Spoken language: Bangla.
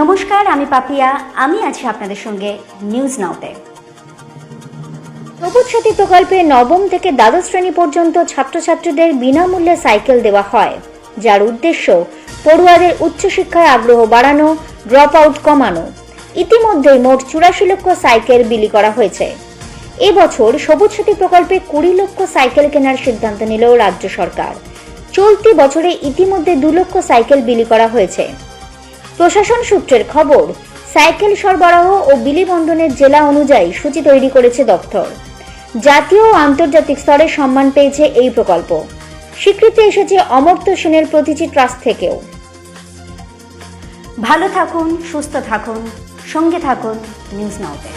নমস্কার, আমি পাপিয়া। আমি আছি আপনাদের সঙ্গে নিউজ নাওতে সবুজ সাথী প্রকল্পে নবম থেকে দ্বাদশ শ্রেণি পর্যন্ত ছাত্রছাত্রীদের বিনামূল্যে সাইকেল দেওয়া হয়, যার উদ্দেশ্য পড়ুয়াদের উচ্চশিক্ষায় আগ্রহ বাড়ানো ড্রপ আউট কমানো। ইতিমধ্যে মোট চুরাশি লক্ষ সাইকেল বিলি করা হয়েছে। এবছর সবুজ সাথী প্রকল্পে কুড়ি লক্ষ সাইকেল কেনার সিদ্ধান্ত নিল রাজ্য সরকার। চলতি বছরে ইতিমধ্যে দু লক্ষ সাইকেল বিলি করা হয়েছে। প্রশাসন সূত্রের খবর, সাইকেল সরবরাহ ও বিলি বন্ধনের জেলা অনুযায়ী সূচি তৈরি করেছে দপ্তর। জাতীয় ও আন্তর্জাতিক স্তরে সম্মান পেয়েছে এই প্রকল্প। স্বীকৃতি এসেছে অমর্ত্য সেনের প্রতিটি ট্রাস্ট থেকেও। ভালো থাকুন, সুস্থ থাকুন, সঙ্গে থাকুন, নিউজ নাওতে